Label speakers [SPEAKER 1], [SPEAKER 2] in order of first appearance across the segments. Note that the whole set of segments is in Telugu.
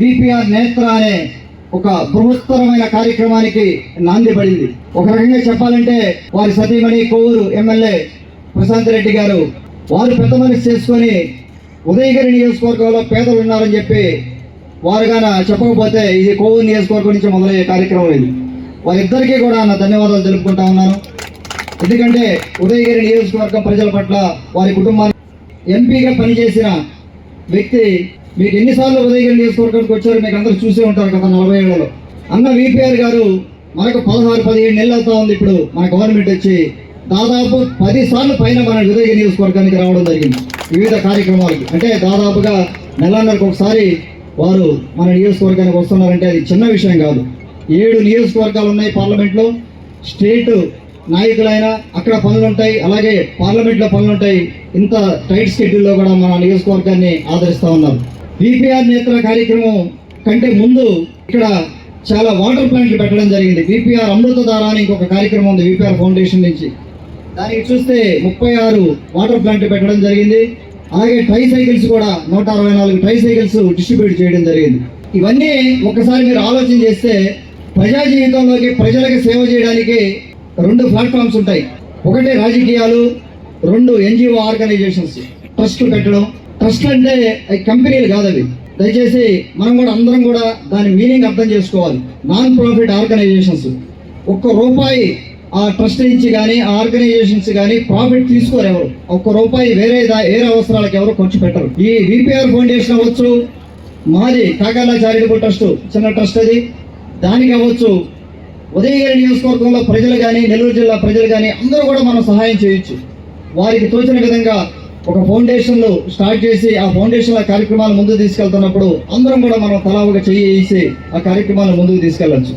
[SPEAKER 1] విపిఆర్ నేత్ర అనే ఒక బృహత్తరమైన కార్యక్రమానికి నాంది పడింది. ఒక రకంగా చెప్పాలంటే వారి సతీమణి కోవూరు ఎమ్మెల్యే ప్రశాంత్ రెడ్డి గారు వారు పెద్ద మనసు చేసుకొని ఉదయగిరి నియోజకవర్గంలో పేదలు ఉన్నారని చెప్పి వారుగాన చెప్పకపోతే ఇది కోవూరు నియోజకవర్గం నుంచి మొదలయ్యే కార్యక్రమం ఇది. వారిద్దరికీ కూడా నా ధన్యవాదాలు తెలుపుకుంటా ఉన్నాను. ఎందుకంటే ఉదయగిరి నియోజకవర్గం ప్రజల పట్ల వారి కుటుంబాన్ని ఎంపీగా పనిచేసిన వ్యక్తి మీకు ఎన్నిసార్లు ఉదయగిరి నియోజకవర్గానికి వచ్చారు మీకు అందరూ చూసే ఉంటారు కదా నలభై ఏళ్ళలో. అన్న విపిఆర్ గారు మనకు పదహారు పదిహేడు నెలలు అవుతా ఉంది ఇప్పుడు మన గవర్నమెంట్ వచ్చి. దాదాపు పది సార్లు పైన మన ఉదయగిరి నియోజకవర్గానికి రావడం జరిగింది. వివిధ కార్యక్రమాలకి. అంటే దాదాపుగా నెలన్నరకు ఒకసారి వారు మన నియోజకవర్గానికి వస్తున్నారంటే అది చిన్న విషయం కాదు. ఏడు నియోజకవర్గాలు ఉన్నాయి పార్లమెంట్లో. స్టేట్ నాయకులైనా అక్కడ పనులు ఉంటాయి. అలాగే పార్లమెంట్లో పనులు ఉంటాయి. ఇంత టైట్ షెడ్యూల్లో కూడా మన నియోజకవర్గాన్ని ఆదరిస్తూ ఉన్నారు. విపిఆర్ నేత్ర కార్యక్రమం కంటే ముందు ఇక్కడ చాలా వాటర్ ప్లాంట్లు పెట్టడం జరిగింది. విపిఆర్ అమృతధార అని ఇంకొక కార్యక్రమం ఉంది బీపీఆర్ ఫౌండేషన్ నుంచి. దానికి చూస్తే ముప్పై ఆరు వాటర్ ప్లాంట్లు పెట్టడం జరిగింది. అలాగే ట్రై సైకిల్స్ కూడా నూట అరవై నాలుగు ట్రై సైకిల్స్ డిస్ట్రిబ్యూట్ చేయడం జరిగింది. ఇవన్నీ ఒకసారి మీరు ఆలోచన చేస్తే ప్రజా జీవితంలోకి ప్రజలకు సేవ చేయడానికి రెండు ప్లాట్ఫామ్స్ ఉంటాయి. ఒకటి రాజకీయాలు రెండు ఎన్జిఓ ఆర్గనైజేషన్స్ ట్రస్ట్ పెట్టడం ట్రస్ట్ అంటే అవి కంపెనీలు కాదు అవి దయచేసి మనం కూడా అందరం కూడా దాని మీనింగ్ అర్థం చేసుకోవాలి. నాన్ ప్రాఫిట్ ఆర్గనైజేషన్స్ ఒక్క రూపాయి ఆ ట్రస్ట్ నుంచి కానీ ఆ ఆర్గనైజేషన్స్ కానీ ప్రాఫిట్ తీసుకోరు ఎవరు. ఒక్క రూపాయి వేరే వేరే అవసరాలకు ఎవరు ఖర్చు పెట్టరు. ఈ విపిఆర్ ఫౌండేషన్ అవ్వచ్చు మాది కాకాల చారిటబుల్ ట్రస్ట్ చిన్న ట్రస్ట్ అది. దానికి అవ్వచ్చు ఉదయగిరి నియోజకవర్గంలో ప్రజలు కానీ నెల్లూరు జిల్లా ప్రజలు కానీ అందరూ కూడా మనం సహాయం చేయొచ్చు. వారికి తోచిన విధంగా ఒక ఫౌండేషన్లు స్టార్ట్ చేసి ఆ ఫౌండేషన్ల కార్యక్రమాలు ముందుకు తీసుకెళ్తున్నప్పుడు అందరం కూడా మనం తలా ఒక చెయ్యి వేసి ఆ కార్యక్రమాలు ముందుకు తీసుకెళ్ళచ్చు.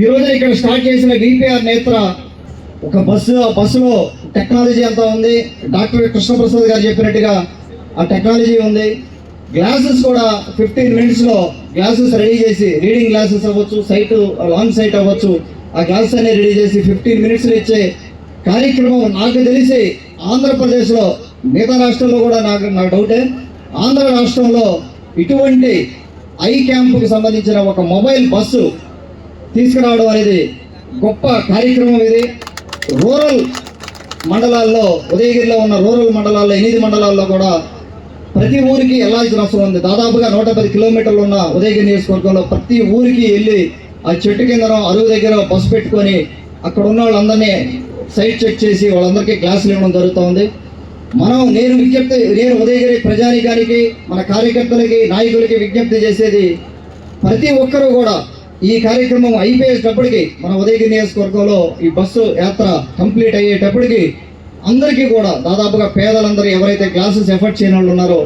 [SPEAKER 1] ఈ రోజు ఇక్కడ స్టార్ట్ చేసిన విపిఆర్ నేత్ర ఒక బస్సు ఆ బస్సులో టెక్నాలజీ అంతా ఉంది. డాక్టర్ కృష్ణప్రసాద్ గారు చెప్పినట్టుగా ఆ టెక్నాలజీ ఉంది. గ్లాసెస్ కూడా ఫిఫ్టీన్ మినిట్స్లో గ్లాసెస్ రెడీ చేసి రీడింగ్ గ్లాసెస్ అవ్వచ్చు సైట్ లాంగ్ సైట్ అవ్వచ్చు. ఆ గ్లాసెస్ అన్ని రెడీ చేసి ఫిఫ్టీన్ మినిట్స్లో ఇచ్చే కార్యక్రమం నాకు తెలిసి ఆంధ్రప్రదేశ్లో మిగతా రాష్ట్రంలో కూడా నాకు నా డౌటే. ఆంధ్ర రాష్ట్రంలో ఇటువంటి ఐ క్యాంపుకి సంబంధించిన ఒక మొబైల్ బస్సు తీసుకురావడం అనేది గొప్ప కార్యక్రమం ఇది. రూరల్ మండలాల్లో ఉదయగిరిలో ఉన్న రూరల్ మండలాల్లో ఎనిమిది మండలాల్లో కూడా ప్రతి ఊరికి వెళ్ళాల్సిన అవసరం ఉంది. దాదాపుగా నూట పది కిలోమీటర్లు ఉన్న ఉదయగిరి నియోజకవర్గంలో ప్రతి ఊరికి వెళ్ళి ఆ చెట్టు కిందనో అరువు దగ్గర బస్సు పెట్టుకొని అక్కడ ఉన్న వాళ్ళందరినీ సైట్ చెక్ చేసి వాళ్ళందరికీ క్లాసులు ఇవ్వడం జరుగుతోంది. మనం నేను విజ్ఞప్తి నేను ఉదయగిరి ప్రజానికానికి మన కార్యకర్తలకి నాయకులకి విజ్ఞప్తి చేసేది ప్రతి ఒక్కరూ కూడా ఈ కార్యక్రమం అయిపోయేటప్పటికి మన ఉదయగిరి నియోజకవర్గంలో ఈ బస్సు యాత్ర కంప్లీట్ అయ్యేటప్పటికి అందరికీ కూడా దాదాపుగా పేదలందరూ ఎవరైతే క్లాసెస్ ఎఫర్ట్ చేయని వాళ్ళు ఉన్నారో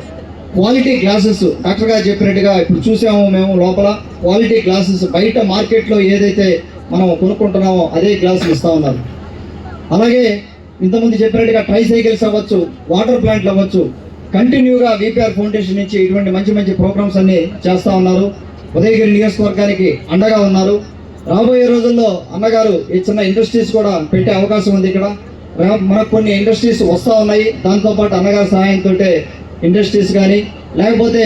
[SPEAKER 1] క్వాలిటీ గ్లాసెస్ డాక్టర్ గారు చెప్పినట్టుగా ఇప్పుడు చూసాము మేము లోపల క్వాలిటీ గ్లాసెస్ బయట మార్కెట్లో ఏదైతే మనం కొనుక్కుంటున్నామో అదే క్లాసులు ఇస్తూ ఉన్నారు. అలాగే ఇంతకుముందు చెప్పినట్టుగా ట్రై సైకిల్స్ అవ్వచ్చు వాటర్ ప్లాంట్లు అవ్వచ్చు కంటిన్యూగా విపిఆర్ ఫౌండేషన్ నుంచి ఇటువంటి మంచి మంచి ప్రోగ్రామ్స్ అన్ని చేస్తూ ఉన్నారు. ఉదయగిరి నియోజకవర్గానికి అండగా ఉన్నారు. రాబోయే రోజుల్లో అన్నగారు ఈ చిన్న ఇండస్ట్రీస్ కూడా పెట్టే అవకాశం ఉంది ఇక్కడ. మనకు కొన్ని ఇండస్ట్రీస్ వస్తూ ఉన్నాయి. దాంతోపాటు అన్నగారి సహాయంతో ఇండస్ట్రీస్ కానీ లేకపోతే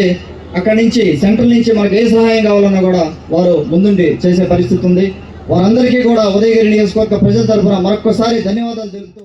[SPEAKER 1] అక్కడి నుంచి సెంట్రల్ నుంచి మనకు ఏ సహాయం కావాలన్నా కూడా వారు ముందుండి చేసే పరిస్థితి ఉంది. వారందరికీ కూడా ఉదయగిరి నియోజకవర్గ ప్రజల తరఫున మరొకసారి ధన్యవాదాలు తెలుపుతూ